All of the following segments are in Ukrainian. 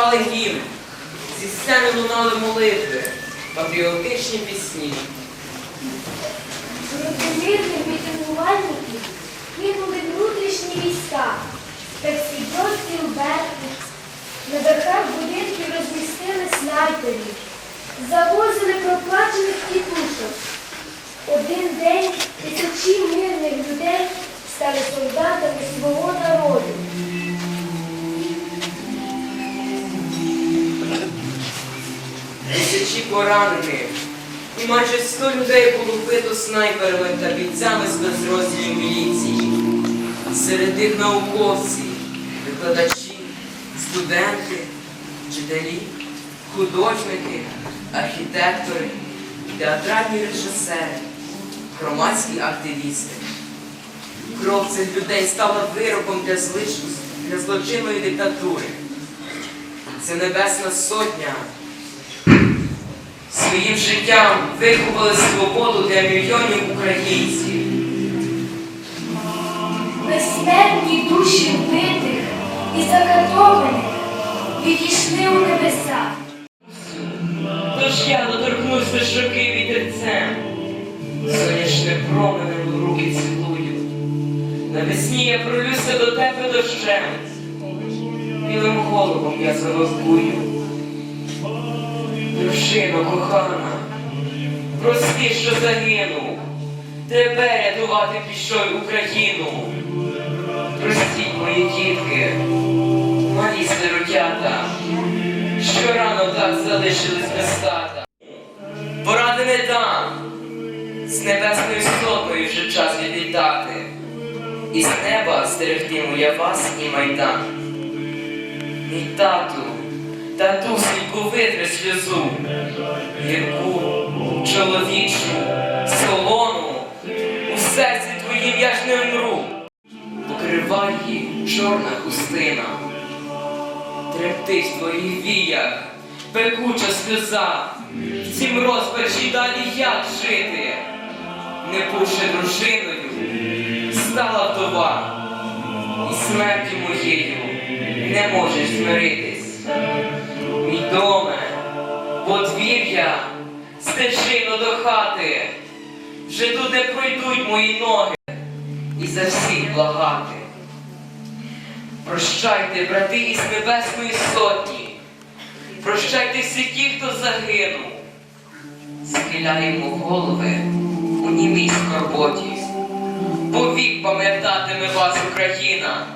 співали гімн, зі сцени лунали молитви, патріотичні пісні. Мирних мітингувальників кинули внутрішні війська, спецпідрозділ Беркут. На дахах будинків розмістили снайперів, завозили проплачених тітушок. Один день тисячі мирних людей стали солдатами свого народу. Тисячі поранених. І майже 100 людей було вбито снайперами та бійцями спецрозділів міліції. Серед них науковці, викладачі, студенти, вчителі, художники, архітектори, театральні режисери, громадські активісти. Кров цих людей стала вироком для, злич... для злочинної диктатури. Це Небесна Сотня своїм життям викупили свободу для мільйонів українців. Безсмертні душі вбитих і закатованих відійшли у небеса. Тож я доторкнусь щоки вітерцем, сонячне променем руки цілую. Навесні я пролюся до тебе дощем, білим головом я завовкую. Дружино кохана, прости, що загинув, тебе рятувати пішов Україну. Простіть мої дітки, малі сиротята, що рано так залишились без тата. Поради не дам, з небесною сотною вже час відлітати. І з неба стерегтиму я вас і майдан. Мій тату, татусеньку витри сльозу, гірку, чоловічу, солону, у серці твоїм я ж не вмру. Покривай її чорна хустина, тремтить в твоїх віях, пекуча сльоза, в цім розпачі далі як жити, не бувши дружиною, стала вдова, і смертю моєю не можеш змиритись. Мій доме, подвір'я, стежино до хати, вже не пройдуть мої ноги, і за всіх благати. Прощайте, брати із небесної сотні, прощайте всі ті, хто загинув. Схиляємо голови у німій скорботі. Повік пам'ятатиме вас Україна.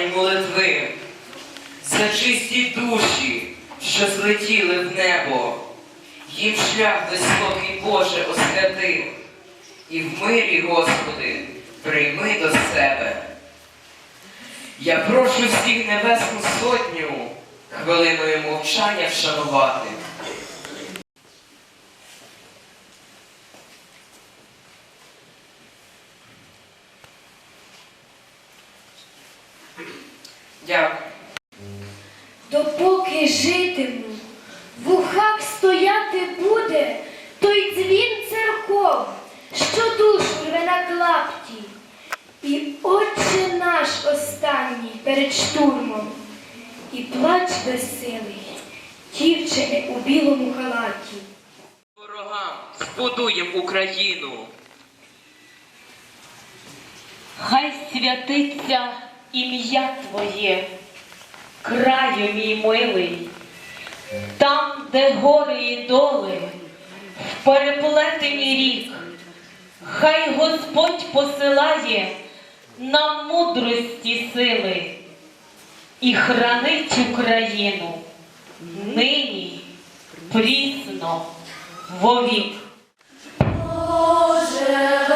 Й молитви, за чисті душі, що злетіли в небо, їм шлях високий Боже освяти, і в мирі, Господи, прийми до себе. Я прошу всіх небесну сотню хвилиною мовчання вшанувати. Дякую. Допоки житиму, в ухах стояти буде той дзвін церков, що душу рве на клапті. І отче наш останній перед штурмом, і плач безсилий, дівчини у білому халаті. Ворогам збудуєм Україну. Хай святиться ім'я Твоє, краю мій милий, там, де гори і доли, в переплетені рік, хай Господь посилає нам мудрості сили і хранить Україну нині прісно вовік. Боже